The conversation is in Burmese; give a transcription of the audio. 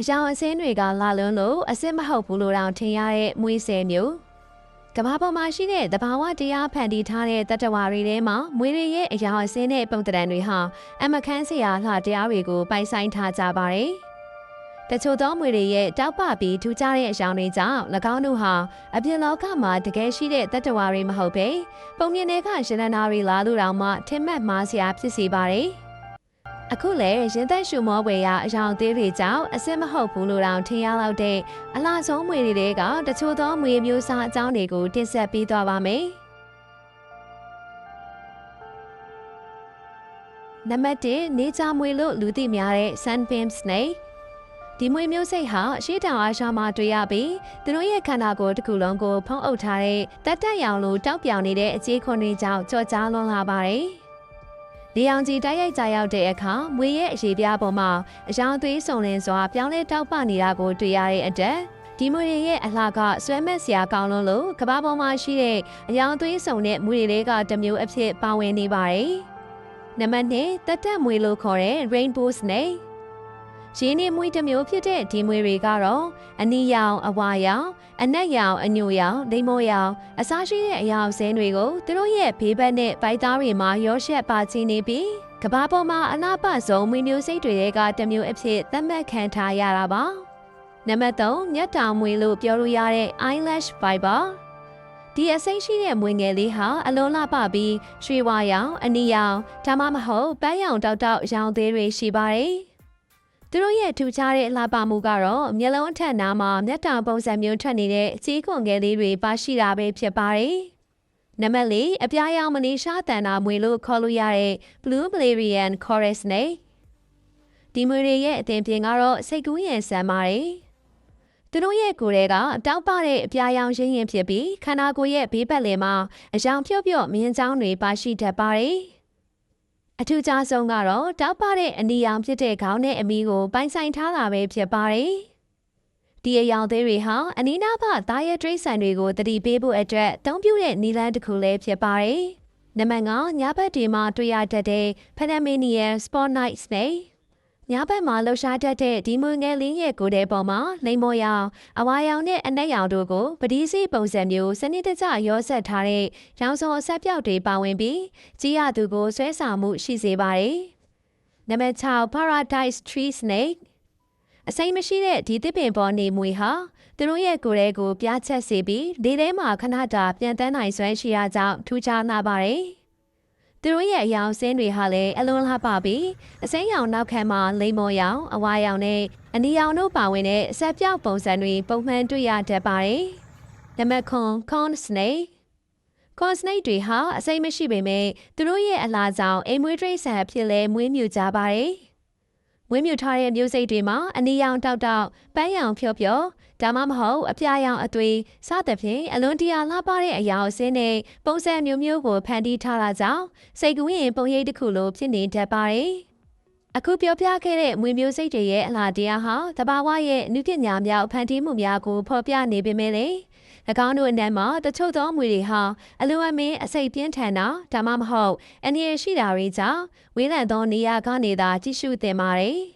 အယောင်အစင်းတွေကလာလွန်းလို့အစ်စ်မဟုတ်ဘူးလို့တောင်ထင်ရတဲ့မွေးဆဲမျိုးကဘာပေါ်မှာရှိတဲ့တဘာဝတရားဖန်တီးထားတဲ့တတ္တဝါတွေထဲမှာမွေးတွေရဲ့အယောင်အစင်းတဲ့ပုံသဏ္ဍာန်တွေဟာအမခန်းစရာလှတရားတွေကိုပိုင်ဆိုင်ထားကြပါတယ်။တချို့သောမွေတွေရဲ့တောက်ပပြီးထူးခြားတဲ့အယောင်တွေကြောင့်၎င်းတို့ဟာအပြင်လောကမှာတကယ်ရှိတဲ့တတ္တဝါတွေမဟုတ်ပဲပုံမြင်တဲ့ကရှင်နာတွေလာလို့တောင်မှထင်မှတ်မှားစရာဖြစ်စေပါတယ်။ အခုလေရင်သက်ရှူမောပွဲရအယောင်သေးတွေကြောင့်အစစ်မဟုတ်ဘူးလို့တောင်ထင်ရလောက်တဲ့အလားဆုံးမွေတွေကတချို့သောမွေမျိုးစားအကြောင်းတွေကိုတင်ဆက်ပေးသွားပါမယ်။နံပါတ်1နေကြမွေလို့လူသိများတဲ့ sunbeam snake ဒီမွေမျိုးစိတ်ဟာရှေးတောင်အာရှမှာတွေ့ရပြီးသူတို့ရဲ့ခန္ဓာကိုယ်တစ်ခုလုံးကိုဖုံးအုပ်ထားတဲ့တက်တက်ရောင်လိုတောက်ပြောင်နေတဲ့အခြေခွန်တွေကြောင့်ကြော့ကြားလွန်လာပါတယ်။ လေအောင်ကြီးတိုက်ရိုက်ကြရောက်တဲ့အခါမွေရဲ့အရေးပြားပေါ်မှာအယောင်သွေးစုံလင်စွာပြောင်းလဲတောက်ပနေတာကိုတွေ့ရတဲ့အတွက်ဒီမွေတွေရဲ့အလှကဆွဲမက်စရာကောင်းလွန်းလို့ကမ္ဘာပေါ်မှာရှိတဲ့အယောင်သွေးစုံတဲ့မွေတွေကတစ်မျိုးအဖြစ်ပါဝင်နေပါတယ်။နံပါတ်2တက်တက်မွေလို့ခေါ်တဲ့ rainbow snake ရင်းနှီးမွေတစ်မျိုးဖြစ်တဲ့ဒီမွေတွေကတော့အနီရောင်အဝါရောင်အနက်ရောင်အညိုရောင်ဒိမ့်မိုးရောင်အစားရှိတဲ့အရာအစင်းတွေကိုသူတို့ရဲ့ဘေးဘက်နဲ့ဗိုက်သားတွေမှာရောရှက်ပါချနေပြီးကဘာပေါ်မှာအနာပတ်ဆုံးမွေမျိုးစိတ်တွေကတစ်မျိုးအဖြစ်သတ်မှတ်ခံထားရတာပါနံပါတ်3မျက်တောင်မွေလို့ပြောလို့ရတဲ့ eyelash fiber ဒီအစိမ့်ရှိတဲ့မွေငယ်လေးဟာအလုံးလှပပြီးရွှေဝါရောင်အနီရောင်ဒါမှမဟုတ်ပန်းရောင်တောက်တောက်ရောင်သေးတွေရှိပါတယ် သူတို့ရဲ့ထူခြားတဲ့အလှပမှုကတော့မျက်လုံးအထက်နားမှာမျက်တောင်ပုံစံမျိုးထွက်နေတဲ့ကြေးခွန်ငယ်လေးတွေပါရှိတာပဲဖြစ်ပါတယ်။နံပါတ်၄အပြာရောင်မနီရှားတန်တာမွေလို့ခေါ်လို့ရတဲ့ Blue Valerian Chorus နဲ့ဒီမွေတွေရဲ့အသင်ပြင်ကတော့စိတ်ကူးရင်ဆန်ပါတယ်။သူတို့ရဲ့ကိုယ်တွေကတောက်ပတဲ့အပြာရောင်ရင်းရင်ဖြစ်ပြီးခန္ဓာကိုယ်ရဲ့ဘေးပတ်လည်မှာအယောင်ဖြော့ဖြော့မြင်းချောင်းတွေပါရှိတတ်ပါတယ်။ အထူးခြားဆုံးကတော့တောက်ပတဲ့အနီရောင်ဖြစ်တဲ့ခေါင်းနဲ့အမီကိုပိုင်ဆိုင်ထားတာပဲဖြစ်ပါတယ်။ဒီအယောင်သေးတွေဟာအနီးနားကသားရဲတရိတ်ဆန်တွေကိုတတိပေးဖို့အတွက်တုံးပြတဲ့နီလန်းတစ်ခုလည်းဖြစ်ပါတယ်။နံပါတ်9ညဘက်ဒီမှာတွေ့ရတတ်တဲ့ Panamanian Sport Night Snake ညဘက်မှာလှူရှားတတ်တဲ့ဒီမွေငယ်လေးရဲ့ကိုယ်တဲ့ပေါ်မှာလိမ္မော်ရောင်အဝါရောင်နဲ့အနက်ရောင်တို့ကိုပတိစီပုံစံမျိုးစနစ်တကျရောဆက်ထားတဲ့ရောင်စုံအဆက်ပြောက်တွေပါဝင်ပြီးကြီးရသူကိုဆွဲဆောင်မှုရှိစေပါတယ်။နံပါတ်6 Paradise Tree Snake အစိမ်းမရှိတဲ့ဒီတစ်ပင်ပေါ်နေမွေဟာသူတို့ရဲ့ကိုယ်ရဲကိုပြားချက်စေပြီးဒီထဲမှာခဏတာပြန်တန်းနိုင်စွမ်းရှိရကြောင်းထူးခြားလာပါတယ်။ သူတို့ရဲ့အယောင်စင်းတွေဟာလည်းအလွန်လှပပြီးအစိမ်းရောင်နောက်ခံမှာလိမ္မော်ရောင်အဝါရောင်နဲ့အနီရောင်တို့ပါဝင်တဲ့အဆက်ပြောက်ပုံစံတွေပုံမှန်တွေ့ရတတ်ပါတယ်။နံပါတ်9 corn snake corn snake တွေဟာအစိမ်းမရှိပေမဲ့သူတို့ရဲ့အလားကြောင့်အိမ်မွေးတိရစ္ဆာန်အဖြစ်လဲမွေးမြူကြပါတယ်။ မွေးမြူထားတဲ့မျိုးစိတ်တွေမှာအနီရောင်တောက်တောက်ပန်းရောင်ဖြောဖြောဒါမှမဟုတ်အပြာရောင်အသွေးစသဖြင့်အလွန်တရာလှပတဲ့အရာအစင်းနဲ့ပုံစံမျိုးမျိုးကိုဖန်တီးထားတာကြောင့်စိတ်ကူးရင်ပုံရိပ်တစ်ခုလိုဖြစ်နေတတ်ပါတယ်။ အခုပြောပြခဲ့တဲ့မွေမျိုးစိတ်တွေရဲ့အလားတရားဟာတဘာဝရဲ့အနုပညာများဖန်တီးမှုများကိုဖော်ပြနေပေမဲ့လေ၎င်းတို့အနက်မှာတချို့သောမွေတွေဟာအလွန်အမင်းအစိတ်ပြင်းထန်တာဒါမှမဟုတ်အနည်းရှိတာတွေကြောင့်ဝေးလံသောနေရာကနေသာကြည့်ရှုသင်ပါတယ်။